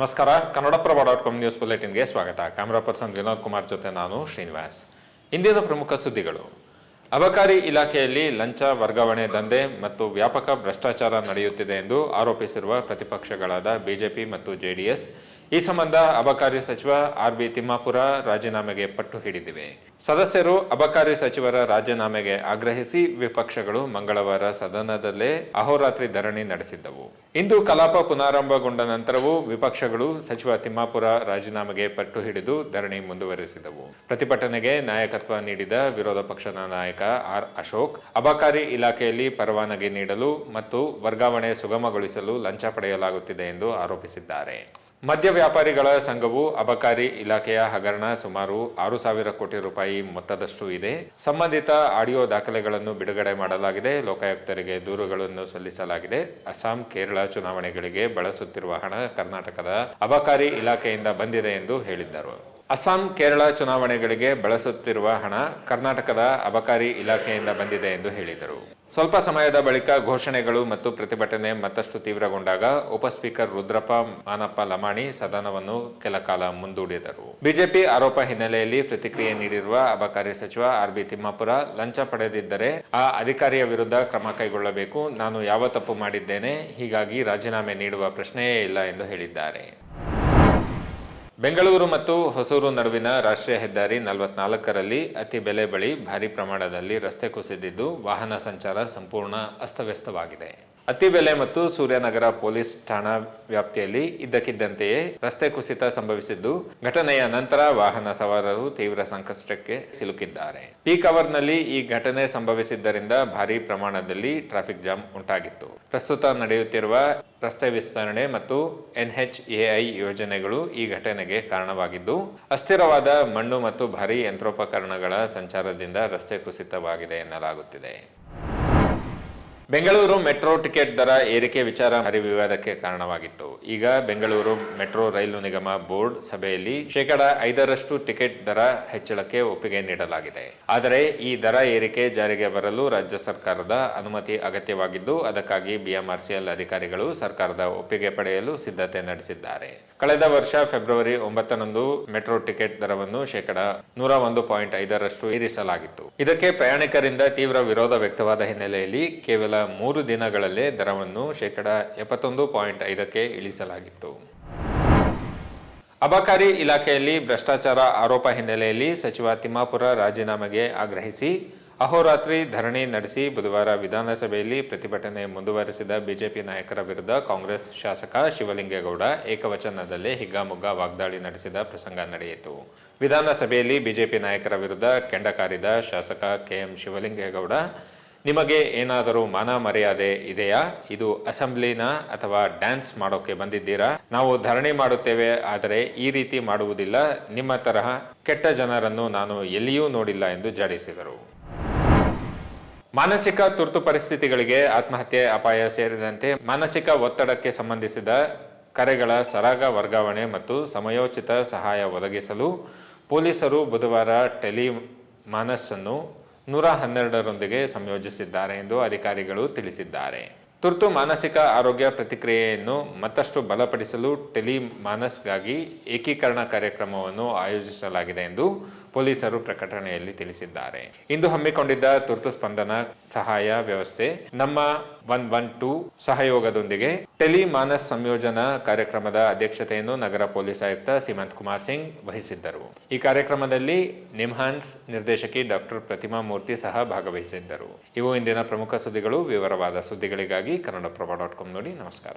ನಮಸ್ಕಾರ. Kannadaprabha dot com news ಬುಲೆಟಿನ್ಗೆ ಸ್ವಾಗತ. ಕ್ಯಾಮರಾ ಪರ್ಸನ್ ವಿನೋದ್ ಕುಮಾರ್ ಜೊತೆ ನಾನು ಶ್ರೀನಿವಾಸ್. ಇಂದಿನ ಪ್ರಮುಖ ಸುದ್ದಿಗಳು. ಅಬಕಾರಿ ಇಲಾಖೆಯಲ್ಲಿ ಲಂಚ, ವರ್ಗಾವಣೆ ದಂಧೆ ಮತ್ತು ವ್ಯಾಪಕ ಭ್ರಷ್ಟಾಚಾರ ನಡೆಯುತ್ತಿದೆ ಎಂದು ಆರೋಪಿಸಿರುವ ಪ್ರತಿಪಕ್ಷಗಳಾದ ಬಿಜೆಪಿ ಮತ್ತು ಜೆಡಿಎಸ್. ಈ ಸಂಬಂಧ ಅಬಕಾರಿ ಸಚಿವ ಆರ್ ಬಿ ತಿಮ್ಮಾಪುರ ರಾಜೀನಾಮೆಗೆ ಪಟ್ಟು ಹಿಡಿದಿವೆ. ಸದಸ್ಯರು ಅಬಕಾರಿ ಸಚಿವರ ರಾಜೀನಾಮೆಗೆ ಆಗ್ರಹಿಸಿ ವಿಪಕ್ಷಗಳು ಮಂಗಳವಾರ ಸದನದಲ್ಲೇ ಅಹೋರಾತ್ರಿ ಧರಣಿ ನಡೆಸಿದ್ದವು. ಇಂದು ಕಲಾಪ ಪುನಾರಂಭಗೊಂಡ ನಂತರವೂ ವಿಪಕ್ಷಗಳು ಸಚಿವ ತಿಮ್ಮಾಪುರ ರಾಜೀನಾಮೆಗೆ ಪಟ್ಟು ಹಿಡಿದು ಧರಣಿ ಮುಂದುವರೆಸಿದವು. ಪ್ರತಿಭಟನೆಗೆ ನಾಯಕತ್ವ ನೀಡಿದ ವಿರೋಧ ಪಕ್ಷದ ನಾಯಕ ಆರ್ ಅಶೋಕ್, ಅಬಕಾರಿ ಇಲಾಖೆಯಲ್ಲಿ ಪರವಾನಗಿ ನೀಡಲು ಮತ್ತು ವರ್ಗಾವಣೆ ಸುಗಮಗೊಳಿಸಲು ಲಂಚ ಪಡೆಯಲಾಗುತ್ತಿದೆ ಎಂದು ಆರೋಪಿಸಿದ್ದಾರೆ. ಮದ್ಯ ವ್ಯಾಪಾರಿಗಳ ಸಂಘವು ಅಬಕಾರಿ ಇಲಾಖೆಯ ಹಗರಣ ಸುಮಾರು ಆರು ಸಾವಿರ ಕೋಟಿ ರೂಪಾಯಿ ಮೊತ್ತದಷ್ಟು ಇದೆ. ಸಂಬಂಧಿತ ಆಡಿಯೋ ದಾಖಲೆಗಳನ್ನು ಬಿಡುಗಡೆ ಮಾಡಲಾಗಿದೆ. ಲೋಕಾಯುಕ್ತರಿಗೆ ದೂರುಗಳನ್ನು ಸಲ್ಲಿಸಲಾಗಿದೆ. ಅಸ್ಸಾಂ, ಕೇರಳ ಚುನಾವಣೆಗಳಿಗೆ ಬಳಸುತ್ತಿರುವ ಹಣ ಕರ್ನಾಟಕದ ಅಬಕಾರಿ ಇಲಾಖೆಯಿಂದ ಬಂದಿದೆ ಎಂದು ಹೇಳಿದ್ದರು. ಅಸ್ಸಾಂ, ಕೇರಳ ಚುನಾವಣೆಗಳಿಗೆ ಬಳಸುತ್ತಿರುವ ಹಣ ಕರ್ನಾಟಕದ ಅಬಕಾರಿ ಇಲಾಖೆಯಿಂದ ಬಂದಿದೆ ಎಂದು ಹೇಳಿದರು. ಸ್ವಲ್ಪ ಸಮಯದ ಬಳಿಕ ಘೋಷಣೆಗಳು ಮತ್ತು ಪ್ರತಿಭಟನೆ ಮತ್ತಷ್ಟು ತೀವ್ರಗೊಂಡಾಗ ಉಪಸ್ಪೀಕರ್ ರುದ್ರಪ್ಪ ಮಾನಪ್ಪ ಲಮಾಣಿ ಸದನವನ್ನು ಕೆಲ ಕಾಲ ಮುಂದೂಡಿದರು. ಬಿಜೆಪಿ ಆರೋಪ ಹಿನ್ನೆಲೆಯಲ್ಲಿ ಪ್ರತಿಕ್ರಿಯೆ ನೀಡಿರುವ ಅಬಕಾರಿ ಸಚಿವ ಆರ್ ಬಿ ತಿಮ್ಮಾಪುರ, ಲಂಚ ಪಡೆದಿದ್ದರೆ ಆ ಅಧಿಕಾರಿಯ ವಿರುದ್ಧ ಕ್ರಮ ಕೈಗೊಳ್ಳಬೇಕು, ನಾನು ಯಾವ ತಪ್ಪು ಮಾಡಿದ್ದೇನೆ, ಹೀಗಾಗಿ ರಾಜೀನಾಮೆ ನೀಡುವ ಪ್ರಶ್ನೆಯೇ ಇಲ್ಲ ಎಂದು ಹೇಳಿದ್ದಾರೆ. ಬೆಂಗಳೂರು ಮತ್ತು ಹೊಸೂರು ನಡುವಿನ ರಾಷ್ಟ್ರೀಯ ಹೆದ್ದಾರಿ ನಲವತ್ನಾಲ್ಕರಲ್ಲಿ ಅತಿ ಬೆಲೆ ಬಳಿ ಭಾರಿ ಪ್ರಮಾಣದಲ್ಲಿ ರಸ್ತೆ ಕುಸಿದಿದ್ದು ವಾಹನ ಸಂಚಾರ ಸಂಪೂರ್ಣ ಅಸ್ತವ್ಯಸ್ತವಾಗಿದೆ. ಅತ್ತಿಬೆಲೆ ಮತ್ತು ಸೂರ್ಯನಗರ ಪೊಲೀಸ್ ಠಾಣಾ ವ್ಯಾಪ್ತಿಯಲ್ಲಿ ಇದ್ದಕ್ಕಿದ್ದಂತೆಯೇ ರಸ್ತೆ ಕುಸಿತ ಸಂಭವಿಸಿದ್ದು, ಘಟನೆಯ ನಂತರ ವಾಹನ ಸವಾರರು ತೀವ್ರ ಸಂಕಷ್ಟಕ್ಕೆ ಸಿಲುಕಿದ್ದಾರೆ. ಪೀಕ್ ಅವರ್ನಲ್ಲಿ ಈ ಘಟನೆ ಸಂಭವಿಸಿದ್ದರಿಂದ ಭಾರಿ ಪ್ರಮಾಣದಲ್ಲಿ ಟ್ರಾಫಿಕ್ ಜಾಮ್ ಉಂಟಾಗಿತ್ತು. ಪ್ರಸ್ತುತ ನಡೆಯುತ್ತಿರುವ ರಸ್ತೆ ವಿಸ್ತರಣೆ ಮತ್ತು ಎನ್ಎಚ್ಎಐ ಯೋಜನೆಗಳು ಈ ಘಟನೆಗೆ ಕಾರಣವಾಗಿದ್ದು, ಅಸ್ಥಿರವಾದ ಮಣ್ಣು ಮತ್ತು ಭಾರೀ ಯಂತ್ರೋಪಕರಣಗಳ ಸಂಚಾರದಿಂದ ರಸ್ತೆ ಕುಸಿತವಾಗಿದೆ ಎನ್ನಲಾಗುತ್ತಿದೆ. ಬೆಂಗಳೂರು ಮೆಟ್ರೋ ಟಿಕೆಟ್ ದರ ಏರಿಕೆ ವಿಚಾರ ಹರಿವಿವಾದಕ್ಕೆ ಕಾರಣವಾಗಿತ್ತು. ಈಗ ಬೆಂಗಳೂರು ಮೆಟ್ರೋ ರೈಲು ನಿಗಮ ಬೋರ್ಡ್ ಸಭೆಯಲ್ಲಿ ಶೇಕಡ ಐದರಷ್ಟು ಟಿಕೆಟ್ ದರ ಹೆಚ್ಚಳಕ್ಕೆ ಒಪ್ಪಿಗೆ ನೀಡಲಾಗಿದೆ. ಆದರೆ ಈ ದರ ಏರಿಕೆ ಜಾರಿಗೆ ಬರಲು ರಾಜ್ಯ ಸರ್ಕಾರದ ಅನುಮತಿ ಅಗತ್ಯವಾಗಿದ್ದು, ಅದಕ್ಕಾಗಿ ಬಿಎಂಆರ್ಸಿಎಲ್ ಅಧಿಕಾರಿಗಳು ಸರ್ಕಾರದ ಒಪ್ಪಿಗೆ ಪಡೆಯಲು ಸಿದ್ಧತೆ ನಡೆಸಿದ್ದಾರೆ. ಕಳೆದ ವರ್ಷ ಫೆಬ್ರವರಿ ಒಂಬತ್ತರಂದು ಮೆಟ್ರೋ ಟಿಕೆಟ್ ದರವನ್ನು ಶೇಕಡ ನೂರ ಒಂದು ಪಾಯಿಂಟ್ ಐದರಷ್ಟು ಏರಿಸಲಾಗಿತ್ತು. ಇದಕ್ಕೆ ಪ್ರಯಾಣಿಕರಿಂದ ತೀವ್ರ ವಿರೋಧ ವ್ಯಕ್ತವಾದ ಹಿನ್ನೆಲೆಯಲ್ಲಿ ಕೇವಲ ಮೂರು ದಿನಗಳಲ್ಲೇ ದರವನ್ನು ಶೇಕಡ ಎಪ್ಪತ್ತೊಂದು ಪಾಯಿಂಟ್ ಐದಕ್ಕೆ ಇಳಿಸಲಾಗಿತ್ತು. ಅಬಕಾರಿ ಇಲಾಖೆಯಲ್ಲಿ ಭ್ರಷ್ಟಾಚಾರ ಆರೋಪ ಹಿನ್ನೆಲೆಯಲ್ಲಿ ಸಚಿವ ತಿಮ್ಮಾಪುರ ರಾಜೀನಾಮೆಗೆ ಆಗ್ರಹಿಸಿ, ಅಹೋರಾತ್ರಿ ಧರಣಿ ನಡೆಸಿ ಬುಧವಾರ ವಿಧಾನಸಭೆಯಲ್ಲಿ ಪ್ರತಿಭಟನೆ ಮುಂದುವರೆಸಿದ ಬಿಜೆಪಿ ನಾಯಕರ ವಿರುದ್ಧ ಕಾಂಗ್ರೆಸ್ ಶಾಸಕ ಶಿವಲಿಂಗೇಗೌಡ ಏಕವಚನದಲ್ಲೇ ಹಿಗ್ಗಾಮುಗ್ಗಾ ವಾಗ್ದಾಳಿ ನಡೆಸಿದ ಪ್ರಸಂಗ ನಡೆಯಿತು. ವಿಧಾನಸಭೆಯಲ್ಲಿ ಬಿಜೆಪಿ ನಾಯಕರ ವಿರುದ್ಧ ಕೆಂಡಕಾರಿದ ಶಾಸಕ ಕೆಎಂ ಶಿವಲಿಂಗೇಗೌಡ ನಿಮಗೆ ಏನಾದರೂ ಮಾನ ಮರ್ಯಾದೆ ಇದೆಯಾ? ಇದು ಅಸೆಂಬ್ಲಿನ ಅಥವಾ ಡ್ಯಾನ್ಸ್ ಮಾಡೋಕೆ ಬಂದಿದ್ದೀರಾ? ನಾವು ಧರಣಿ ಮಾಡುತ್ತೇವೆ, ಆದರೆ ಈ ರೀತಿ ಮಾಡುವುದಿಲ್ಲ. ನಿಮ್ಮ ತರಹ ಕೆಟ್ಟ ಜನರನ್ನು ನಾನು ಎಲ್ಲಿಯೂ ನೋಡಿಲ್ಲ ಎಂದು ಜಾಡಿಸಿದರು. ಮಾನಸಿಕ ತುರ್ತು ಪರಿಸ್ಥಿತಿಗಳಿಗೆ ಆತ್ಮಹತ್ಯೆ, ಅಪಾಯ ಸೇರಿದಂತೆ ಮಾನಸಿಕ ಒತ್ತಡಕ್ಕೆ ಸಂಬಂಧಿಸಿದ ಕರೆಗಳ ಸರಾಗ ವರ್ಗಾವಣೆ ಮತ್ತು ಸಮಯೋಚಿತ ಸಹಾಯ ಒದಗಿಸಲು ಪೊಲೀಸರು ಬುಧವಾರ ಟೆಲಿ ಮಾನಸ್ ಅನ್ನು ನೂರ ಹನ್ನೆರಡರೊಂದಿಗೆ ಸಂಯೋಜಿಸಿದ್ದಾರೆ ಎಂದು ಅಧಿಕಾರಿಗಳು ತಿಳಿಸಿದ್ದಾರೆ. ತುರ್ತು ಮಾನಸಿಕ ಆರೋಗ್ಯ ಪ್ರತಿಕ್ರಿಯೆಯನ್ನು ಮತ್ತಷ್ಟು ಬಲಪಡಿಸಲು ಟೆಲಿ ಮಾನಸ್ಗಾಗಿ ಏಕೀಕರಣ ಕಾರ್ಯಕ್ರಮವನ್ನು ಆಯೋಜಿಸಲಾಗಿದೆ ಎಂದು ಪೊಲೀಸರು ಪ್ರಕಟಣೆಯಲ್ಲಿ ತಿಳಿಸಿದ್ದಾರೆ. ಇಂದು ಹಮ್ಮಿಕೊಂಡಿದ್ದ ತುರ್ತು ಸ್ಪಂದನ ಸಹಾಯ ವ್ಯವಸ್ಥೆ ನಮ್ಮ ಒನ್ ಒನ್ ಟೂ ಸಹಯೋಗದೊಂದಿಗೆ ಟೆಲಿ ಮಾನಸ್ ಸಂಯೋಜನಾ ಕಾರ್ಯಕ್ರಮದ ಅಧ್ಯಕ್ಷತೆಯನ್ನು ನಗರ ಪೊಲೀಸ್ ಆಯುಕ್ತ ಸೀಮಂತ್ ಕುಮಾರ್ ಸಿಂಗ್ ವಹಿಸಿದ್ದರು. ಈ ಕಾರ್ಯಕ್ರಮದಲ್ಲಿ ನಿಮ್ಹಾನ್ಸ್ ನಿರ್ದೇಶಕಿ ಡಾಕ್ಟರ್ ಪ್ರತಿಮಾ ಮೂರ್ತಿ ಸಹ ಭಾಗವಹಿಸಿದ್ದರು. ಇವು ಇಂದಿನ ಪ್ರಮುಖ ಸುದ್ದಿಗಳು. ವಿವರವಾದ ಸುದ್ದಿಗಳಿಗಾಗಿ ಕನ್ನಡಪ್ರಭ ಡಾಟ್ ಕಾಮ್ ನೋಡಿ ನಮಸ್ಕಾರ.